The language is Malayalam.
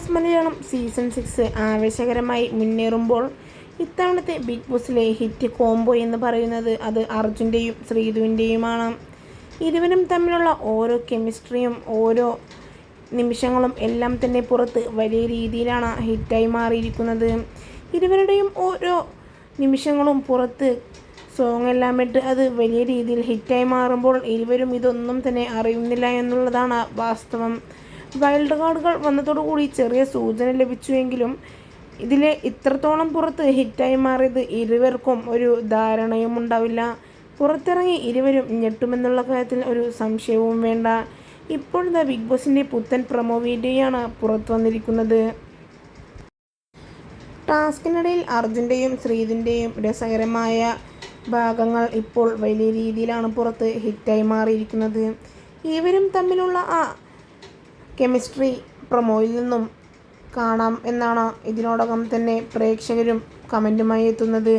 ബോസ് മലയാളം സീസൺ സിക്സ് ആവേശകരമായി മുന്നേറുമ്പോൾ ഇത്തവണത്തെ ബിഗ് ബോസിലെ ഹിറ്റ് കോംബോ എന്ന് പറയുന്നത് അത് അർജുന്റെയും ശ്രീധുവിന്റെയുമാണ്. ഇരുവരും തമ്മിലുള്ള ഓരോ കെമിസ്ട്രിയും ഓരോ നിമിഷങ്ങളും എല്ലാം തന്നെ പുറത്ത് വലിയ രീതിയിലാണ് ഹിറ്റായി മാറിയിരിക്കുന്നത്. ഇരുവരുടെയും ഓരോ നിമിഷങ്ങളും പുറത്ത് സോങ് എല്ലാം ഇട്ട് അത് വലിയ രീതിയിൽ ഹിറ്റായി മാറുമ്പോൾ ഇരുവരും ഇതൊന്നും തന്നെ അറിയുന്നില്ല എന്നുള്ളതാണ് വാസ്തവം. വൈൽഡ് കാർഡുകൾ വന്നതോടുകൂടി ചെറിയ സൂചന ലഭിച്ചുവെങ്കിലും ഇതിലെ ഇത്രത്തോളം പുറത്ത് ഹിറ്റായി മാറിയത് ഇരുവർക്കും ഒരു ധാരണയും ഉണ്ടാവില്ല പുറത്തിറങ്ങി ഇരുവരും ഞെട്ടുമെന്നുള്ള കാര്യത്തിൽ ഒരു സംശയവും വേണ്ട. ഇപ്പോഴത്തെ ബിഗ് ബോസിന്റെ പുത്തൻ പ്രൊമോ വീഡിയോയാണ് പുറത്തു വന്നിരിക്കുന്നത്. ടാസ്കിനിടയിൽ അർജുന്റെയും ശ്രീതിന്റെയും രസകരമായ ഭാഗങ്ങൾ ഇപ്പോൾ വലിയ രീതിയിലാണ് പുറത്ത് ഹിറ്റായി മാറിയിരിക്കുന്നത്. ഇവരും തമ്മിലുള്ള ആ കെമിസ്ട്രി പ്രൊമോയിൽ നിന്നും കാണാം എന്നാണ് ഇതിനോടകം തന്നെ പ്രേക്ഷകരും കമന്റുമായി എത്തുന്നത്.